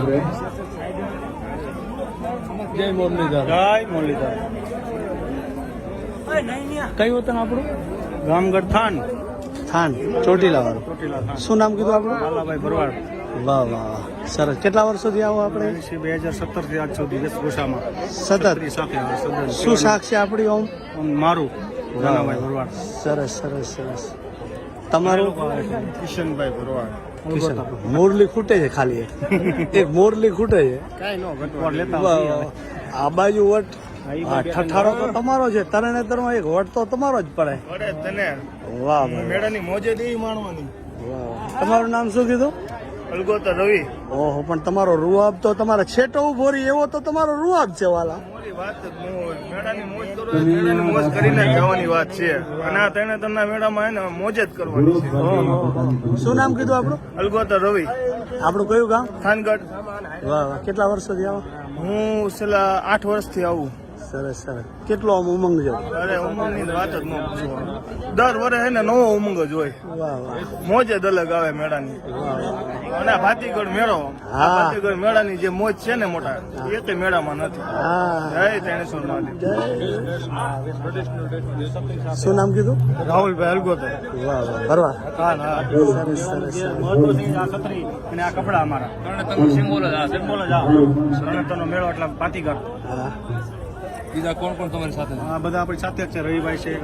આપણે જય મુરલીધર. જય મુરલીધર. કયું વતન આપણું? ગામગઢ થાન. થાન ચોટીલા. વાળું ચોટીલા શું નામ કીધું આપણું? લાલાભાઈ ભરવાડ. વાહ વાહ વાહ. સરસ. કેટલા વર્ષોથી આવો આપણે? બે હજાર સત્તરથી આજ સુધી વેશભૂષામાં. સતત. શું શાક છે આપણી ઓમ? મારું લાલાભાઈ ભરવાડ. સરસ સરસ સરસ. તમારું? કિશનભાઈ ભરવાડ. મોરલી ખૂટે છે ખાલી એક. એક મોરલી ખૂટે છે. આ બાજુ વટ? ઠઠારો તો તમારો છે. તરણેતરમાં એક વટ તો તમારો જ પડે. વાહ મેળાની મોજે દેવી માણવાની. વાહ. તમારું નામ શું કીધું? અલગોતર રવિ. ઓહો પણ તમારો રૂઆબ તો તમારે છેટો ભોરી એવો તો તમારો રૂઆબ છે વાલા. મોરી વાત જ ન હોય. મેળાની મોજ કરો મેળાની મોજ કરીને જ જવાની વાત છે. અને આ તને તના મેળામાં એને મોજ જ કરવાની છે. શું નામ કીધું આપણું? અલગોતર રવિ. આપણું કયું ગામ? થાનગઢ. વાહ વાહ. કેટલા વર્ષોથી આવો? હું છેલ્લા આઠ વર્ષથી આવું. સરસ સરસ. કેટલો આમ ઉમંગ છે? અરે ઉમંગની ની વાત જ ન પૂછો. દર વર્ષે હે ને નવો ઉમંગ જ હોય. વાહ વાહ. મોજ જ અલગ આવે મેળાની. અને આ ભાતીગઢ મેળો. ભાતીગઢ મેળાની જે મોજ છે ને મોટા એ તે મેળામાં નથી. હા. જય તેણેશ્વર મહાદેવ. શું નામ કીધું? રાહુલભાઈ અલગોતર વાહ વાહ. ભરવા. હા હા. સરસ સરસ આ છત્રી અને આ કપડા અમારા. સિમ્બોલ જ આ. સિમ્બોલ જ આ. રણતરનો મેળો એટલે પાતીગઢ હા. બીજા કોણ કોણ તમારી સાથે? બધા આપણી સાથે જ છે. રવિભાઈ છે